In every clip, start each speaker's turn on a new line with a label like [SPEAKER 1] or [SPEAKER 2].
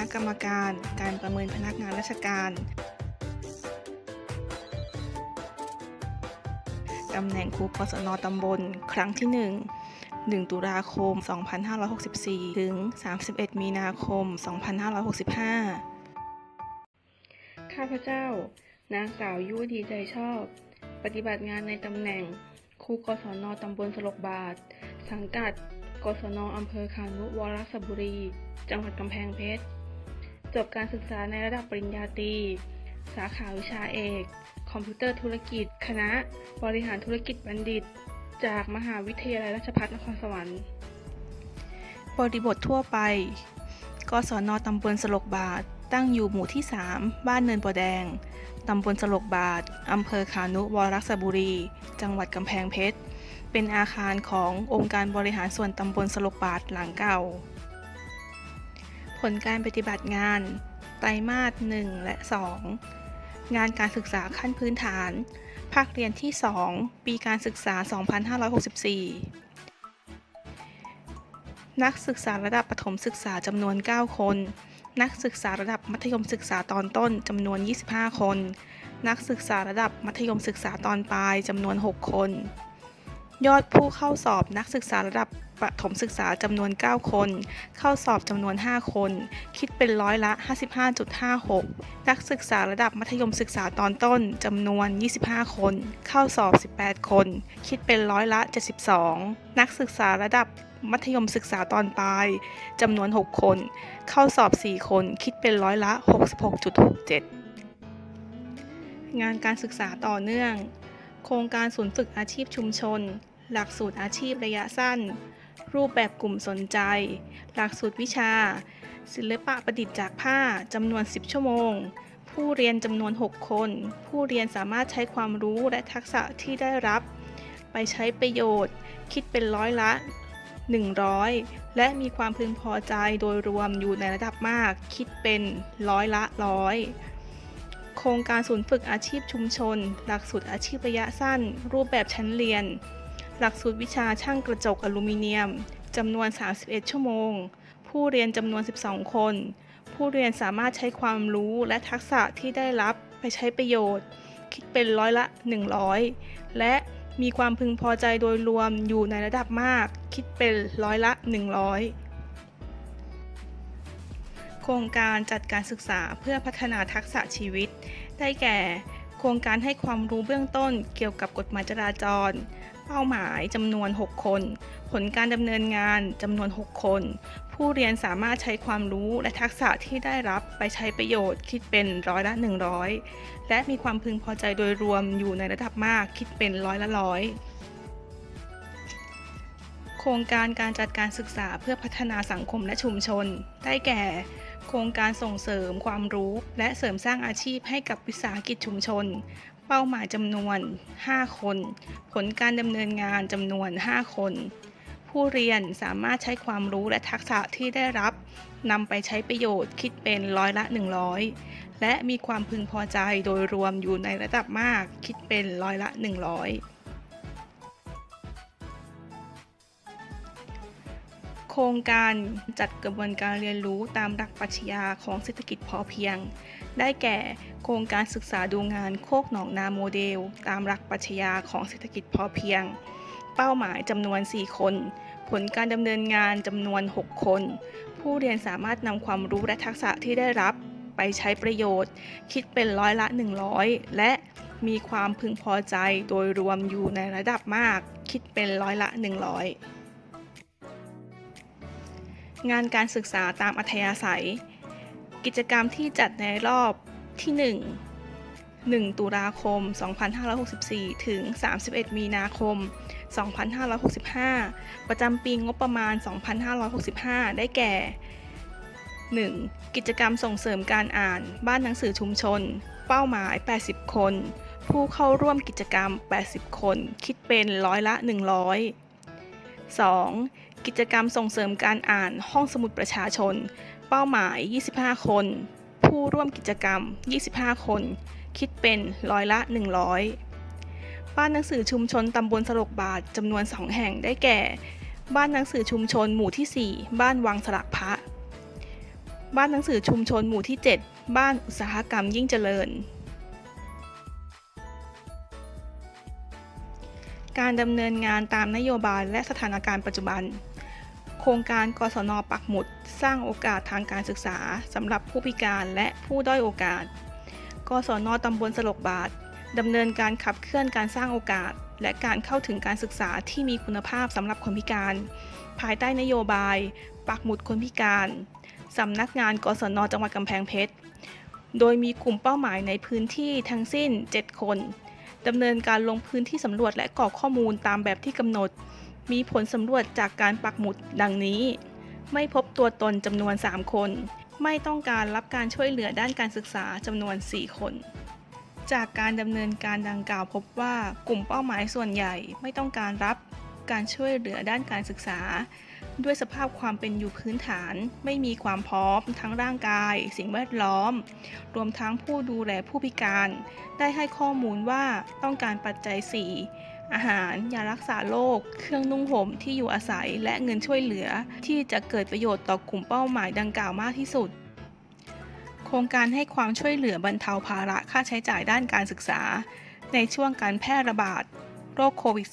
[SPEAKER 1] คณะกรรมการ การประเมินพนักงานราชการตำแหน่งครูกศนตำบล ครั้งที่ 1 1 ตุลาคม 2564 ถึง 31 มีนาคม 2565 ข้าพเจ้า นางสาวยุวดีใจชอบ ปฏิบัติงานในตำแหน่งครูกศนตำบลสลกบาท สังกัด กศนอำเภอขานุวรสบุรี จังหวัดกำแพงเพชร จบการศึกษาในระดับปริญญาตรี สาขาวิชาเอก คอมพิวเตอร์ธุรกิจ คณะ บริหารธุรกิจบัณฑิต จากมหาวิทยาลัยราชภัฏนครสวรรค์ บริบททั่วไป กศนตำบลสลกบาท ตั้งอยู่หมู่ที่ 3 บ้านเนินปอแดง ตำบลสลกบาท อำเภอขานุวรักสบุรี จังหวัดกำแพงเพชร เป็นอาคารขององค์การบริหารส่วนตำบลสลกบาทหลังเก่า ผลการปฏิบัติงาน ไตรมาส 1 และ 2 งานการศึกษาขั้นพื้นฐาน ภาคเรียนที่ 2 ปีการศึกษา 2564 นักศึกษาระดับประถมศึกษาจำนวน 9 คน นักศึกษาระดับมัธยมศึกษาตอนต้นจำนวน 25 คน นักศึกษาระดับมัธยมศึกษาตอนปลายจำนวน 6 คน ยอดผู้เข้าสอบนักศึกษาระดับ ประถมศึกษาจำนวน 9 คน เข้าสอบจำนวน 5 คน คิดเป็นร้อยละ 55.56 นักศึกษาระดับมัธยมศึกษาตอนต้นจำนวน 25 คน เข้าสอบ 18 คน คิดเป็นร้อยละ 72 นักศึกษาระดับมัธยมศึกษาตอนปลายจำนวน 6 คน เข้าสอบ 4 คน คิดเป็นร้อยละ 66.67 งานการศึกษาต่อเนื่อง โครงการศูนย์ฝึกอาชีพชุมชน หลักสูตรอาชีพระยะสั้น รูปแบบกลุ่มสนใจ หลักสูตรวิชา ศิลปะประดิษฐ์จากผ้าจำนวน 10 ชั่วโมง ผู้เรียนจำนวน 6 คน ผู้เรียนสามารถใช้ความรู้และทักษะที่ได้รับ ไปใช้ประโยชน์ คิดเป็นร้อยละ 100 และมีความพึงพอใจโดยรวมอยู่ในระดับมาก คิดเป็นร้อยละร้อยโครงการศูนย์ฝึกอาชีพชุมชน หลักสูตรอาชีพระยะสั้น รูปแบบชั้นเรียน หลักสูตรวิชาช่างกระจกอลูมิเนียมจำนวน 31 ชั่วโมง ผู้เรียนจำนวน 12 คน ผู้เรียนสามารถใช้ความรู้และทักษะที่ได้รับไปใช้ประโยชน์ คิดเป็นร้อยละ 100 และมีความพึงพอใจโดยรวมอยู่ในระดับมาก คิดเป็นร้อยละ 100 โครงการจัดการศึกษาเพื่อพัฒนาทักษะชีวิต ได้แก่ โครงการให้ความรู้เบื้องต้นเกี่ยวกับกฎหมายจราจร เป้าหมายจำนวน 6 คน ผลการดำเนินงานจำนวน 6 คน ผู้เรียนสามารถใช้ความรู้และทักษะที่ได้รับไปใช้ประโยชน์คิดเป็นร้อยละ 100 และมีความพึงพอใจโดยรวมอยู่ในระดับมากคิดเป็นร้อยละร้อยโครงการการจัดการศึกษาเพื่อพัฒนาสังคมและชุมชน ได้แก่ โครงการส่งเสริมความรู้ และเสริมสร้างอาชีพให้กับวิสาหกิจชุมชน เป้าหมายจำนวน 5 คน ผลการดำเนินงานจำนวน 5 คน ผู้เรียนสามารถใช้ความรู้และทักษะที่ได้รับนำไปใช้ประโยชน์คิดเป็นร้อยละ 100 และมีความพึงพอใจโดยรวมอยู่ในระดับมากคิดเป็นร้อยละ 100 โครงการจัดกระบวนการเรียนรู้ตามหลักปรัชญาของเศรษฐกิจพอเพียง ได้แก่โครงการศึกษาดูงานโคกหนองนาโมเดล ตามหลักปรัชญาของเศรษฐกิจพอเพียง เป้าหมายจำนวน 4 คน ผลการดำเนินงานจำนวน 6 คน ผู้เรียนสามารถนำความรู้และทักษะที่ได้รับไปใช้ประโยชน์ คิดเป็นร้อยละ 100 และมีความพึงพอใจโดยรวมอยู่ในระดับมาก คิดเป็นร้อยละ 100 งานการศึกษาตามอัธยาศัย กิจกรรมที่จัดในรอบที่ 1 1 ตุลาคม 2564 ถึง 31 มีนาคม 2565 ประจำปีงบประมาณ 2565 ได้แก่ 1. กิจกรรมส่งเสริมการอ่านบ้านหนังสือชุมชน เป้าหมาย 80 คน ผู้เข้าร่วมกิจกรรม 80 คน คิดเป็นร้อยละ 100 2. กิจกรรมส่งเสริมการอ่านห้องสมุดประชาชน เป้าหมาย 25 คน ผู้ร่วมกิจกรรม 25 คน คิดเป็นร้อยละ 100 บ้านหนังสือชุมชนตำบลสลกบาทจำนวน 2 แห่งได้แก่ บ้านหนังสือชุมชนหมู่ที่ 4 บ้านวังสลักพระ บ้านหนังสือชุมชนหมู่ที่ 7 บ้านอุตสาหกรรมยิ่งเจริญ การดำเนินงานตามนโยบายและสถานการณ์ปัจจุบัน โครงการกศนปักหมุด สร้างโอกาสทางการศึกษาสำหรับผู้พิการและผู้ด้อยโอกาส กศนตำบลสลกบาทดำเนินการขับเคลื่อนการสร้างโอกาส และการเข้าถึงการศึกษาที่มีคุณภาพสำหรับคนพิการ ภายใต้นโยบาย ปักหมุดคนพิการสำนักงานกศนจังหวัดกำแพงเพชร โดยมีกลุ่มเป้าหมายในพื้นที่ทั้งสิ้น 7 คนดำเนินการลงพื้นที่สำรวจและกรอกข้อมูลตามแบบที่กำหนด มีผลสำรวจจากการปักหมุดดังนี้ ไม่พบตัวตนจำนวน 3 คน ไม่ต้องการรับการช่วยเหลือด้านการศึกษาจำนวน 4 คน จากการดำเนินการดังกล่าวพบว่ากลุ่มเป้าหมายส่วนใหญ่ไม่ต้องการรับการช่วยเหลือด้านการศึกษา ด้วยสภาพความเป็นอยู่พื้นฐาน ไม่มีความพร้อม ทั้งร่างกาย สิ่งแวดล้อม รวมทั้งผู้ดูแลผู้พิการ ได้ให้ข้อมูลว่าต้องการปัจจัย 4 อาหารยารักษาโรคเครื่องนุ่งห่มที่อยู่อาศัยและเงินช่วยเหลือ ที่จะเกิดประโยชน์ต่อกลุ่มเป้าหมายดังกล่าวมากที่สุด โครงการให้ความช่วยเหลือบรรเทาภาระค่าใช้จ่ายด้านการศึกษา ในช่วงการแพร่ระบาดโรคโควิด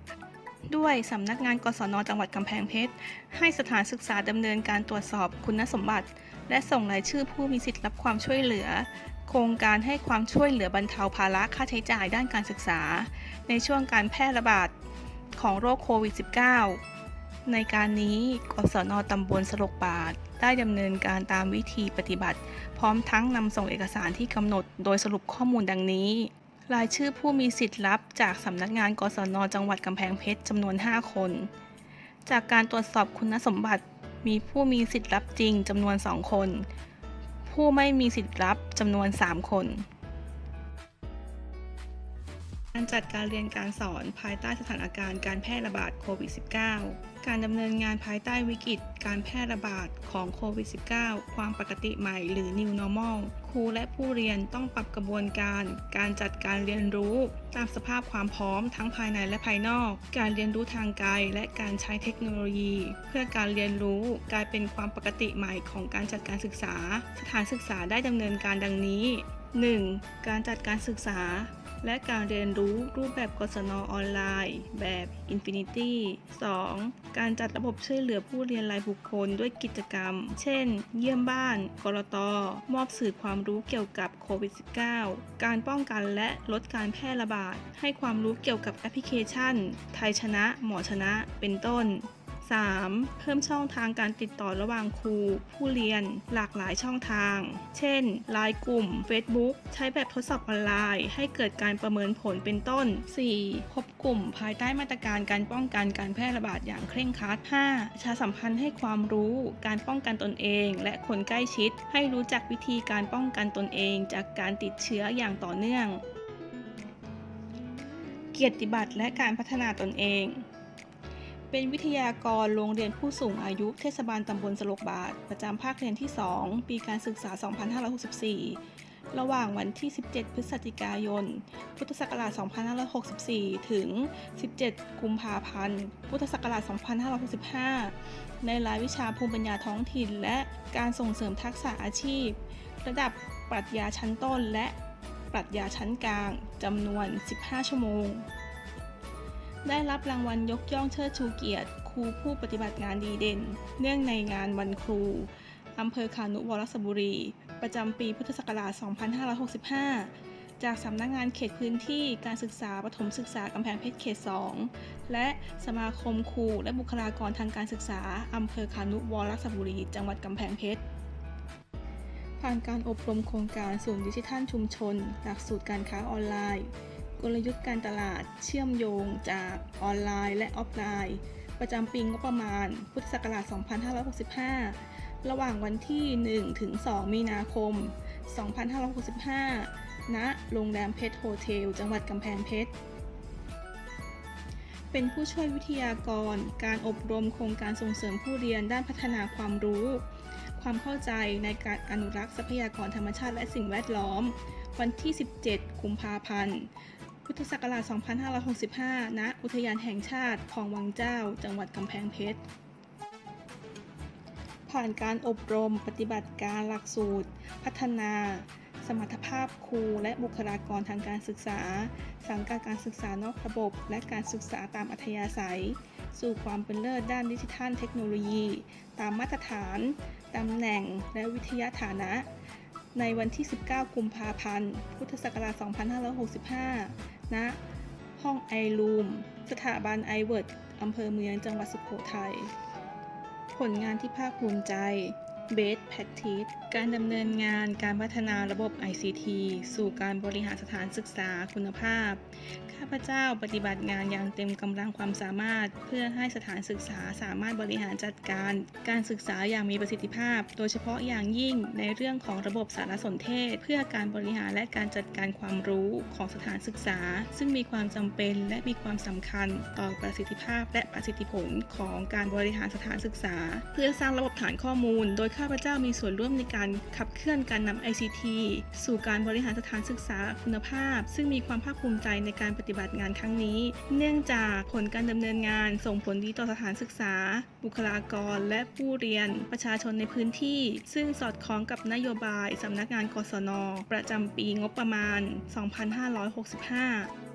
[SPEAKER 1] -19 ด้วยสำนักงานกศนจังหวัดกำแพงเพชร ให้สถานศึกษาดำเนินการตรวจสอบคุณสมบัติ และส่งรายชื่อผู้มีสิทธิ์รับความช่วยเหลือ โครงการให้ความช่วยเหลือบรรเทาภาระค่าใช้จ่ายด้านการศึกษา ในช่วงการแพร่ระบาดของโรคโควิด -19 ในการนี้กศนตำบลสลกบาทได้ดำเนินการตามวิธีปฏิบัติ พร้อมทั้งนำส่งเอกสารที่กำหนดโดยสรุปข้อมูลดังนี้ รายชื่อผู้มีสิทธิ์รับจากสำนักงานกศนจังหวัดกำแพงเพชรจำนวน 5 คน จากการตรวจสอบคุณสมบัติมีผู้มีสิทธิ์รับจริงจำนวน 2 คน ผู้ไม่มีสิทธิ์รับจำนวน 3 คน การจัดการเรียนการสอนภายใต้สถานการณ์การแพร่ระบาดโควิด -19 การดำเนินงานภายใต้วิกฤตการแพร่ระบาดของโควิด -19 ความปกติใหม่หรือ New Normal ครูและผู้เรียนต้องปรับกระบวนการ การจัดการเรียนรู้ ตามสภาพความพร้อมทั้งภายในและภายนอก การเรียนรู้ทางไกลและการใช้เทคโนโลยี เพื่อการเรียนรู้กลายเป็นความปกติใหม่ของการจัดการศึกษา สถานศึกษาได้ดำเนินการดังนี้ 1. การจัดการศึกษา และการเรียนรู้รูปแบบกศนออนไลน์ แบบ Infinity 2. การจัดระบบช่วยเหลือผู้เรียนรายบุคคลด้วยกิจกรรม เช่น เยี่ยมบ้าน กรต มอบสื่อความรู้เกี่ยวกับโควิด -19 การป้องกันและลดการแพร่ระบาด ให้ความรู้เกี่ยวกับแอปพลิเคชัน ไทยชนะ หมอชนะ เป็นต้น 3. เพิ่มช่องทางการติดต่อระหว่างครู ผู้เรียน หลากหลายช่องทาง เช่น ไลน์กลุ่ม Facebook ใช้แบบทดสอบออนไลน์ให้เกิดการประเมินผลเป็นต้น 4. พบกลุ่มภายใต้มาตรการการป้องกันการแพร่ระบาดอย่างเคร่งครัด 5. ประชาสัมพันธ์ให้ความรู้การป้องกันตนเอง และคนใกล้ชิด ให้รู้จักวิธีการป้องกันตนเอง จากการติดเชื้ออย่างต่อเนื่อง เกียรติบัตรและการพัฒนาตนเอง เป็นวิทยากรโรงเรียนผู้สูงอายุเทศบาลตำบลสลกบาท ประจำภาคเรียนที่ 2 ปีการศึกษา 2564 ระหว่างวันที่ 17 พฤศจิกายน พุทธศักราช 2564 ถึง 17 กุมภาพันธ์ พุทธศักราช 2565 ในรายวิชาภูมิปัญญาท้องถิ่น และการส่งเสริมทักษะอาชีพ ระดับปรัชญาชั้นต้นและปรัชญาชั้นกลางจำนวน 15 ชั่วโมง ได้รับรางวัลยกย่องเชิดชูเกียรติ ครูผู้ปฏิบัติงานดีเด่น เนื่องในงานวันครูอำเภอขานุวรสบุรี ประจำปีพุทธศักราช 2565 จากสำนักงานเขตพื้นที่การศึกษาปฐมศึกษากำแพงเพชรเขต 2 และสมาคมครูและบุคลากรทางการศึกษาอำเภอขานุวรสบุรี จังหวัดกำแพงเพชรผ่านการอบรมโครงการศูนย์ดิจิทัลชุมชน หลักสูตรการค้าออนไลน์ กลยุทธ์การตลาดเชื่อมโยงจากออนไลน์และออฟไลน์ ประจำปีงบประมาณ พุทธศักราช 2565 ระหว่างวันที่ 1 ถึง 2 มีนาคม 2565 ณ โรงแรมเพชรโฮเทล จังหวัดกำแพงเพชร เป็นผู้ช่วยวิทยากร การอบรมโครงการส่งเสริมผู้เรียนด้านพัฒนาความรู้ ความเข้าใจในการอนุรักษ์ทรัพยากรธรรมชาติและสิ่งแวดล้อมวันที่ 17 กุมภาพันธ์ พุทธศักราช 2565 ณ อุทยานแห่งชาติคลองวังเจ้า จังหวัดกำแพงเพชร ผ่านการอบรมปฏิบัติการหลักสูตร พัฒนา สมรรถภาพครูและบุคลากรทางการศึกษา สังกัดการศึกษานอกระบบ และการศึกษาตามอัธยาศัย สู่ความเป็นเลิศด้านดิจิทัลเทคโนโลยี ตามมาตรฐานตำแหน่งและวิทยาฐานะ ในวันที่ 19 กุมภาพันธ์ พุทธศักราช 2565 ณ ห้องไอรูม สถาบันไอเวิร์ดอำเภอเมืองจังหวัดสุโขทัย ผลงานที่ภาคภูมิใจ Best Practice การดำเนินงานการพัฒนาระบบ ICT สู่การบริหารสถานศึกษาคุณภาพ ข้าพเจ้าปฏิบัติงานอย่างเต็มกำลังความสามารถ เพื่อให้สถานศึกษาสามารถบริหารจัดการ การศึกษาอย่างมีประสิทธิภาพ โดยเฉพาะอย่างยิ่งในเรื่องของระบบสารสนเทศ เพื่อการบริหารและการจัดการความรู้ของสถานศึกษา ซึ่งมีความจำเป็นและมีความสำคัญต่อประสิทธิภาพและประสิทธิผลของการบริหารสถานศึกษา เพื่อสร้างระบบฐานข้อมูล โดยข้าพเจ้ามีส่วนร่วมในการขับเคลื่อนการนำ ICT สู่การบริหารสถานศึกษาคุณภาพ ซึ่งมีความภาคภูมิใจในการปฏิบัติงานครั้งนี้ เนื่องจากผลการดำเนินงานส่งผลดีต่อสถานศึกษา บุคลากร และผู้เรียน ประชาชนในพื้นที่ ซึ่งสอดคล้องกับนโยบายสำนักงานกศน ประจำปีงบประมาณ 2565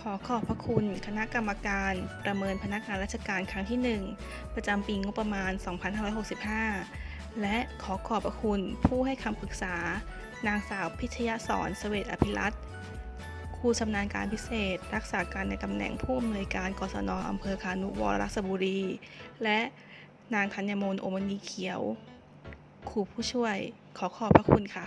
[SPEAKER 1] ขอขอบพระคุณคณะกรรมการประเมินพนักงานราชการครั้งที่ 1 ประจำปีงบประมาณ 2565 และขอขอบพระคุณผู้ให้คำปรึกษา นางสาวพิชยสอนเสวตอภิรัตครูชำนาญการพิเศษ รักษาการในตำแหน่งผู้อำนวยการกศนอำเภอคานุวรรักษบุรี และนางธัญมนโอมณีเขียว ครูผู้ช่วย ขอขอบพระคุณค่ะ